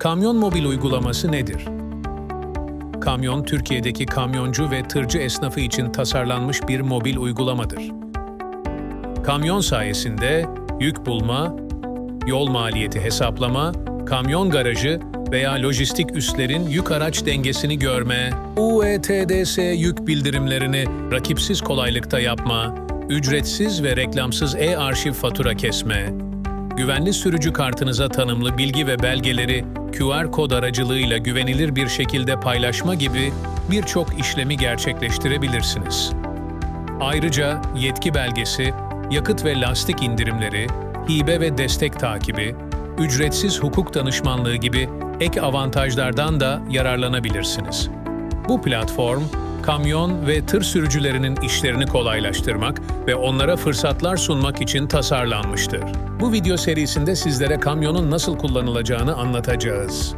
Kamyon mobil uygulaması nedir? Kamyon, Türkiye'deki kamyoncu ve tırcı esnafı için tasarlanmış bir mobil uygulamadır. Kamyon sayesinde yük bulma, yol maliyeti hesaplama, kamyon garajı veya lojistik üslerin yük araç dengesini görme, UETDS yük bildirimlerini rakipsiz kolaylıkta yapma, ücretsiz ve reklamsız e-arşiv fatura kesme, güvenli sürücü kartınıza tanımlı bilgi ve belgeleri QR kod aracılığıyla güvenilir bir şekilde paylaşma gibi birçok işlemi gerçekleştirebilirsiniz. Ayrıca yetki belgesi, yakıt ve lastik indirimleri, hibe ve destek takibi, ücretsiz hukuk danışmanlığı gibi ek avantajlardan da yararlanabilirsiniz. Bu platform, kamyon ve tır sürücülerinin işlerini kolaylaştırmak ve onlara fırsatlar sunmak için tasarlanmıştır. Bu video serisinde sizlere kamyonun nasıl kullanılacağını anlatacağız.